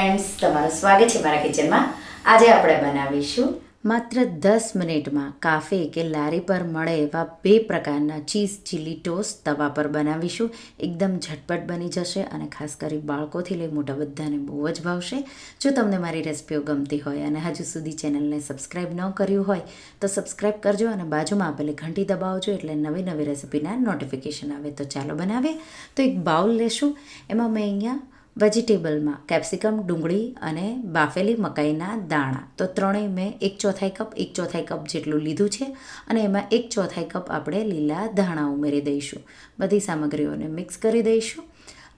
તમારું સ્વાગત છે મારા કિચનમાં આજે આપણે બનાવીશું માત્ર દસ મિનિટમાં કાફે કે લારી પર મળે એવા બે પ્રકારના ચીઝ ચીલી ટોસ્ટ તવા પર બનાવીશું. એકદમ ઝટપટ બની જશે અને ખાસ કરી બાળકોથી લઈ મોટા બધાને બહુ જ ભાવશે. જો તમને મારી રેસિપીઓ ગમતી હોય અને હજુ સુધી ચેનલને સબસ્ક્રાઈબ ન કર્યું હોય, તો સબસ્ક્રાઈબ કરજો અને બાજુમાં આપેલી ઘંટી દબાવજો એટલે નવી નવી રેસિપીના નોટિફિકેશન આવે તો ચાલો બનાવીએ. તો એક બાઉલ લેશું. એમાં મેં અહીંયા વેજીટેબલમાં કેપ્સિકમ, ડુંગળી અને બાફેલી મકાઈના દાણા. તો ત્રણેય મેં એક ચોથાઈ કપ, એક ચોથાઈ કપ જેટલું લીધું છે અને એમાં એક ચોથાઈ કપ આપણે લીલા ધાણા ઉમેરી દઈશું. બધી સામગ્રીઓને મિક્સ કરી દઈશું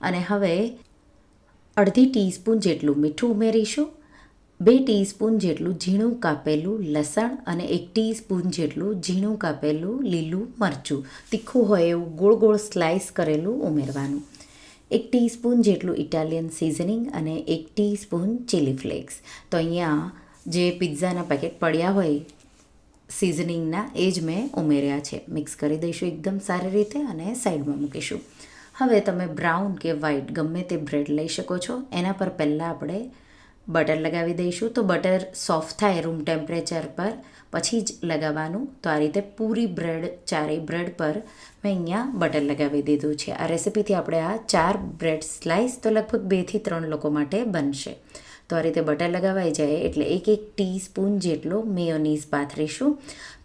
અને હવે અડધી ટીસ્પૂન જેટલું મીઠું ઉમેરીશું, બે ટીસ્પૂન જેટલું ઝીણું કાપેલું લસણ અને એક ટીસ્પૂન જેટલું ઝીણું કાપેલું લીલું મરચું. તીખું હોય એવું ગોળ ગોળ સ્લાઇસ કરેલું ઉમેરવાનું. એક ટીસ્પૂન જેટલું ઇટાલિયન સિઝનિંગ અને એક ટીસ્પૂન ચીલી ફ્લેક્સ. તો અહીંયા જે પિઝાના પેકેટ પડ્યા હોય સિઝનિંગના, એ જ મેં ઉમેર્યા છે. મિક્સ કરી દઈશું એકદમ સારી રીતે અને સાઈડમાં મૂકીશું. હવે તમે બ્રાઉન કે વ્હાઈટ ગમે તે બ્રેડ લઈ શકો છો. એના પર પહેલાં આપણે બટર લગાવી દઈશું. તો બટર સોફ્ટ થાય રૂમ ટેમ્પરેચર પર. પછી જ લગાવવાનું. તો આ રીતે પૂરી બ્રેડ, ચારેય બ્રેડ પર મેં અહીંયા બટર લગાવી દીધું છે. આ રેસિપીથી આપણે આ ચાર બ્રેડ સ્લાઇસ તો લગભગ બેથી ત્રણ લોકો માટે બનશે. તો આ રીતે બટર લગાવાઈ જાય એટલે એક એક ટીસ્પૂન જેટલો મેયોનીઝ પાથરીશું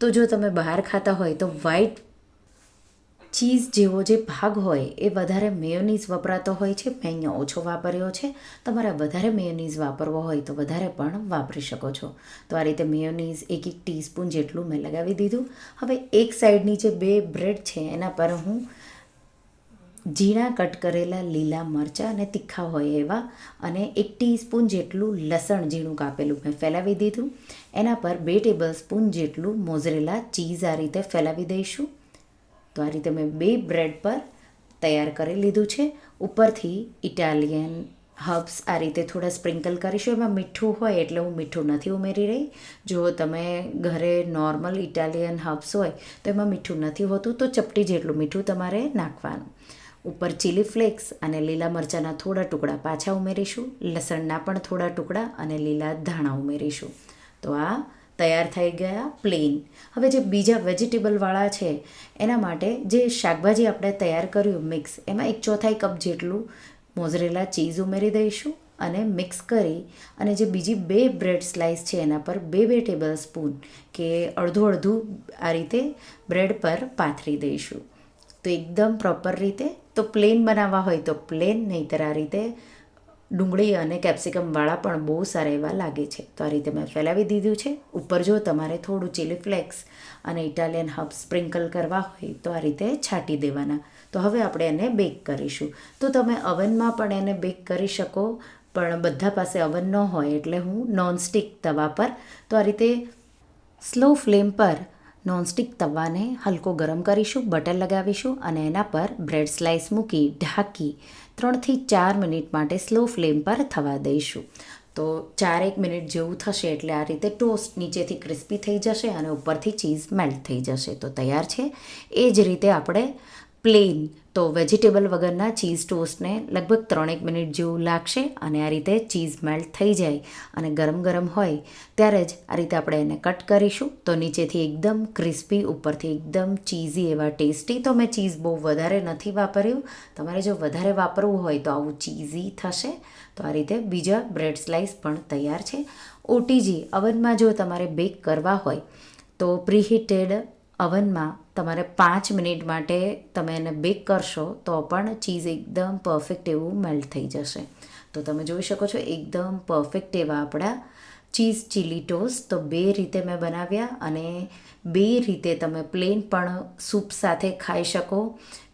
તો જો તમે બહાર ખાતા હોય તો વ્હાઈટ ચીઝ જેવો જે ભાગ હોય એ વધારે મેયોનીઝ વપરાતો હોય છે મેં અહીંયા ઓછો વાપર્યો છે. તમારે વધારે મેયોનીઝ વાપરવો હોય તો વધારે પણ વાપરી શકો છો. તો આ રીતે મેયોનીઝ એક એક ટીસ્પૂન જેટલું મેં લગાવી દીધું. હવે એક સાઈડની જે બે બ્રેડ છે, એના પર હું ઝીણા કટ કરેલા લીલા મરચાં અને તીખા હોય એવા અને એક ટીસ્પૂન જેટલું લસણ ઝીણું કાપેલું મેં ફેલાવી દીધું. એના પર બે ટેબલ સ્પૂન જેટલું મોઝરેલા ચીઝ આ રીતે ફેલાવી દઈશું. તો આ રીતે મેં બે બ્રેડ પર તૈયાર કરી લીધું છે. ઉપરથી ઇટાલિયન હર્બ્સ આ રીતે થોડા સ્પ્રિંકલ કરીશું. એમાં મીઠું હોય એટલે હું મીઠું નથી ઉમેરી રહી. જો તમે ઘરે નોર્મલ ઇટાલિયન હર્બ્સ હોય તો એમાં મીઠું નથી હોતું. તો ચપટી જેટલું મીઠું તમારે નાખવાનું. ઉપર ચીલી ફ્લેક્સ અને લીલા મરચાંના થોડા ટુકડા પાછા ઉમેરીશું. લસણના પણ થોડા ટુકડા અને લીલા ધાણા ઉમેરીશું. તો આ તૈયાર થઈ ગયા પ્લેન હવે જે બીજા વેજીટેબલવાળા છે, એના માટે જે શાકભાજી આપણે તૈયાર કર્યું મિક્સ એમાં એક ચોથાઈ કપ જેટલું મોઝરેલા ચીઝ ઉમેરી દઈશું અને મિક્સ કરી અને જે બીજી બે બ્રેડ સ્લાઇસ છે એના પર બે બે ટેબલ સ્પૂન કે અડધું અડધું આ રીતે બ્રેડ પર પાથરી દઈશું. તો એકદમ પ્રોપર રીતે, તો પ્લેન બનાવવા હોય તો પ્લેન નહીંતર આ રીતે ડુંગળી અને કેપ્સિકમવાળા પણ બહુ સારા એવા લાગે છે. તો આ રીતે મેં ફેલાવી દીધું છે. ઉપર જો તમારે થોડું ચીલી ફ્લેક્સ અને ઇટાલિયન હબ સ્પ્રિંકલ કરવા હોય તો આ રીતે છાંટી દેવાના. તો હવે આપણે એને બેક કરીશું. તો તમે અવનમાં પણ એને બેક કરી શકો, પણ બધા પાસે અવન ન હોય એટલે હું નોનસ્ટિક તવા પર, તો આ રીતે સ્લો ફ્લેમ પર નોનસ્ટિક તવાને હલકો ગરમ કરીશું બટર લગાવીશું અને એના પર બ્રેડ સ્લાઇસ મૂકી ઢાંકી ત્રણથી ચાર મિનિટ માટે સ્લો ફ્લેમ પર થવા દઈશું. તો ચારેક મિનિટ જેવું થશે એટલે આ રીતે ટોસ્ટ નીચેથી ક્રિસ્પી થઈ જશે અને ઉપરથી ચીઝ મેલ્ટ થઈ જશે. તો તૈયાર છે? એ જ રીતે આપણે પ્લેન. તો વેજીટેબલ વગરના ચીઝ ટોસ્ટને લગભગ ત્રણેક મિનિટ જેવું લાગશે અને આ રીતે ચીઝ મેલ્ટ થઈ જાય અને ગરમ ગરમ હોય ત્યારે જ આ રીતે આપણે એને કટ કરીશું. તો નીચેથી એકદમ ક્રિસ્પી, ઉપરથી એકદમ ચીઝી એવા ટેસ્ટી. તો મેં ચીઝ બહુ વધારે નથી વાપર્યું. તમારે જો વધારે વાપરવું હોય તો આવું ચીઝી થશે. તો આ રીતે બીજા બ્રેડ સ્લાઇસ પણ તૈયાર છે. ઓટીજી, અવનમાં જો તમારે બેક કરવા હોય તો પ્રીહીટેડ અવનમાં તમારે પાંચ મિનિટ માટે તમે એને બેક કરશો, તો પણ ચીઝ એકદમ પરફેક્ટ એવું મેલ્ટ થઈ જશે. તો તમે જોઈ શકો છો, એકદમ પરફેક્ટ એવા આપણા ચીઝ ચીલી ટોસ્ટ તો બે રીતે મેં બનાવ્યા અને બે રીતે તમે પ્લેન પણ સૂપ સાથે ખાઈ શકો.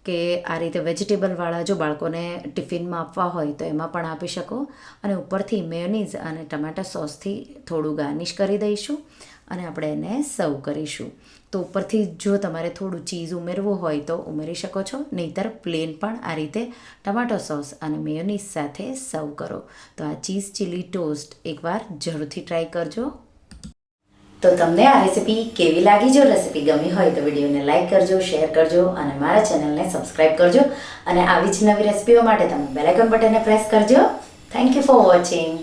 કે આ રીતે વેજીટેબલવાળા જો બાળકોને ટિફિનમાં આપવા હોય તો એમાં પણ આપી શકો. અને ઉપરથી મેયોનીઝ અને ટમેટા સોસથી થોડું ગાર્નિશ કરી દઈશું અને આપણે એને સર્વ કરીશું. તો ઉપરથી જો તમારે થોડું ચીઝ ઉમેરવું હોય તો ઉમેરી શકો છો. નહીંતર પ્લેન પણ આ રીતે ટમાટો સોસ અને મેયોનીઝ સાથે સર્વ કરો. તો આ ચીઝ ચીલી ટોસ્ટ એકવાર જરૂરથી ટ્રાય કરજો. તો તમને આ રેસિપી કેવી લાગી? જો રેસિપી ગમી હોય તો વિડીયોને લાઇક કરજો શેર કરજો અને મારા ચેનલને સબસ્ક્રાઈબ કરજો અને આવી જ નવી રેસિપીઓ માટે તમે બેલાઇકન બટનને પ્રેસ કરજો. Thank you for watching